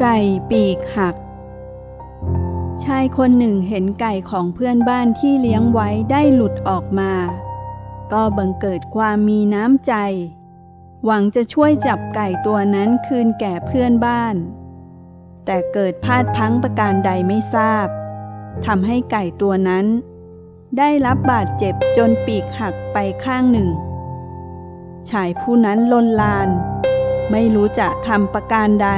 ไก่ปีกหัก ชายคนหนึ่งเห็นไก่ของเพื่อนบ้านที่เลี้ยงไว้ได้หลุดออกมา ก็บังเกิดความมีน้ำใจ หวังจะช่วยจับไก่ตัวนั้นคืนแก่เพื่อนบ้าน แต่เกิดพลาดพังประการใดไม่ทราบทำให้ไก่ตัวนั้น ได้รับบาดเจ็บจนปีกหักไปข้างหนึ่ง ชายผู้นั้นลนลาน ไม่รู้จะทำประการใด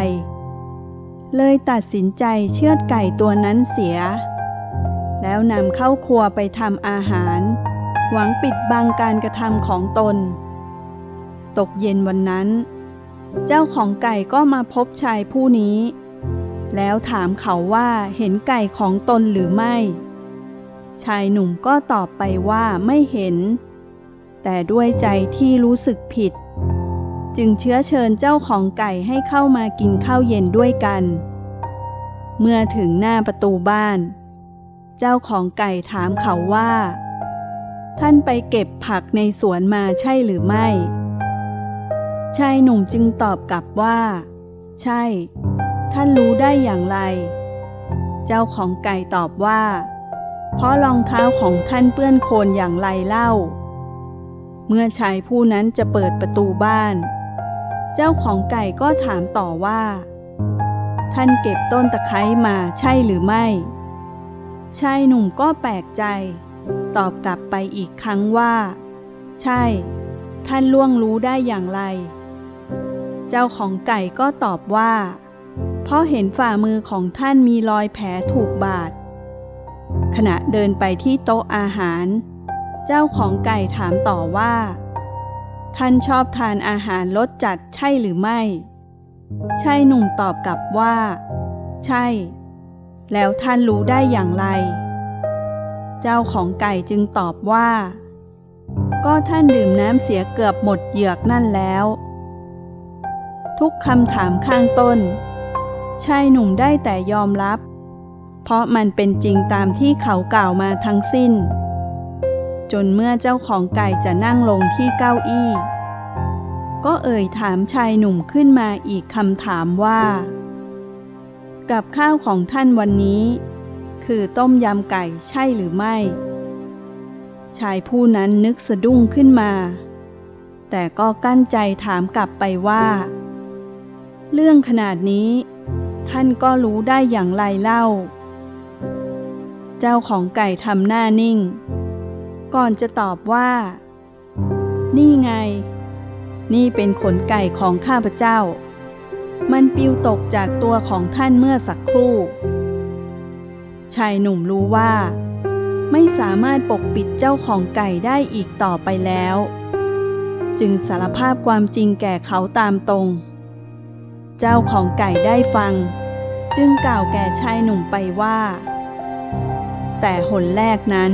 เลยตัดสินใจเชือดไก่ตัวนั้นเสีย แล้วนำเข้าครัวไปทำอาหาร หวังปิดบังการกระทำของตน ตกเย็นวันนั้น เจ้าของไก่ก็มาพบชายผู้นี้ แล้วถามเขาว่าเห็นไก่ของตนหรือไม่ ชายหนุ่มก็ตอบไปว่าไม่เห็น แต่ด้วยใจที่รู้สึกผิด จึงเชื้อเชิญเจ้าของไก่ให้เข้ามากินข้าวเย็นด้วยกัน เมื่อถึงหน้าประตูบ้าน เจ้าของไก่ถามเขาว่า ท่านไปเก็บผักในสวนมาใช่หรือไม่ ชายหนุ่มจึงตอบกลับว่า ใช่ ท่านรู้ได้อย่างไร เจ้าของไก่ตอบว่า เพราะรองเท้าของท่านเปื้อนโคลนอย่างไรเล่าเมื่อชายผู้นั้นจะเปิดประตูบ้าน เจ้าของไก่ก็ถามต่อว่า ท่านเก็บต้นตะไคร้มาใช่หรือไม่ ชายหนุ่มก็แปลกใจ ตอบกลับไปอีกครั้งว่า ใช่ ท่านล่วงรู้ได้อย่างไร เจ้าของไก่ก็ตอบว่า เพราะเห็นฝ่ามือของท่านมีรอยแผลถูกบาด ขณะเดินไปที่โต๊ะอาหาร เจ้าของไก่ถามต่อว่า ท่านชอบทานอาหารรสจัดใช่หรือไม่ ชายหนุ่มตอบกลับว่า ใช่ แล้วท่านรู้ได้อย่างไร เจ้าของไก่จึงตอบว่า ก็ท่านดื่มน้ำเสียเกือบหมดเหยือกนั่นแล้ว ทุกคำถามข้างต้น ชายหนุ่มได้แต่ยอมรับ เพราะมันเป็นจริงตามที่เขากล่าวมาทั้งสิ้น จนเมื่อเจ้าของไก่จะนั่งลงที่เก้าอี้ ก็เอ่ยถามชายหนุ่มขึ้นมาอีกคำถามว่า กับข้าวของท่านวันนี้ คือต้มยำไก่ใช่หรือไม่ ชายผู้นั้นนึกสะดุ้งขึ้นมา แต่ก็กั้นใจถามกลับไปว่า เรื่องขนาดนี้ ท่านก็รู้ได้อย่างไรเล่า เจ้าของไก่ทำหน้านิ่ง ก่อนจะตอบว่า นี่ไง นี่เป็นขนไก่ของข้าพเจ้า มันปิวตกจากตัวของท่านเมื่อสักครู่ ชายหนุ่มรู้ว่า ไม่สามารถปกปิดเจ้าของไก่ได้อีกต่อไปแล้ว จึงสารภาพความจริงแก่เขาตามตรง เจ้าของไก่ได้ฟัง จึงกล่าวแก่ชายหนุ่มไปว่า แต่หนแรกนั้น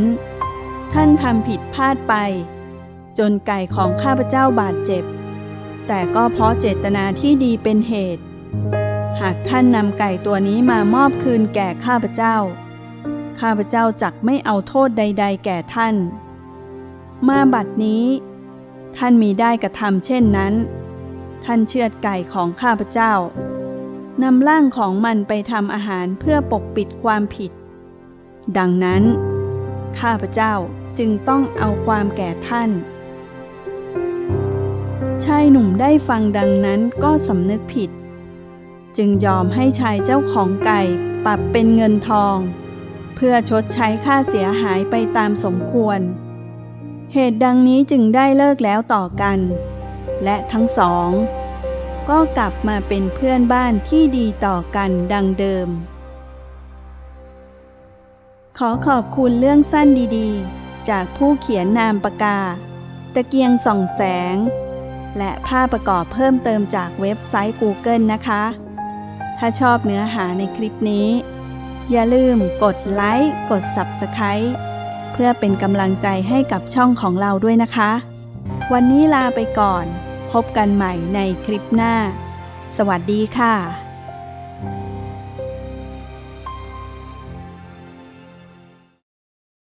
ท่านทำผิดพลาดไป จนไก่ของข้าพเจ้าบาดเจ็บ แต่ก็เพราะเจตนาที่ดีเป็นเหตุ หากท่านนำไก่ตัวนี้มามอบคืนแก่ข้าพเจ้า ข้าพเจ้าจักไม่เอาโทษใด ๆ แก่ท่าน มาบัดนี้ ท่านมีได้กระทำเช่นนั้น ท่านเชือดไก่ของข้าพเจ้านำร่างของมันไปทำอาหารเพื่อปกปิดความผิด ดังนั้น ข้าพเจ้า จึงต้องเอาความแก่ท่าน ชายหนุ่มได้ฟังดังนั้นก็สำนึกผิด จึงยอมให้ชายเจ้าของไก่ปรับเป็นเงินทอง เพื่อชดใช้ค่าเสียหายไปตามสมควร เหตุดังนี้จึงได้เลิกแล้วต่อกัน และทั้งสอง ก็กลับมาเป็นเพื่อนบ้านที่ดีต่อกันดังเดิมขอขอบคุณเรื่องสั้นดี ๆ จากผู้เขียนนามปากกา ตะเกียงส่องแสง และภาพประกอบเพิ่มเติมจากเว็บไซต์ Google นะคะ ถ้าชอบเนื้อหาในคลิปนี้ อย่าลืมกดไลค์กด Subscribe เพื่อเป็นกำลังใจให้กับช่องของเราด้วยนะคะ วันนี้ลาไปก่อน พบกันใหม่ในคลิปหน้า สวัสดีค่ะ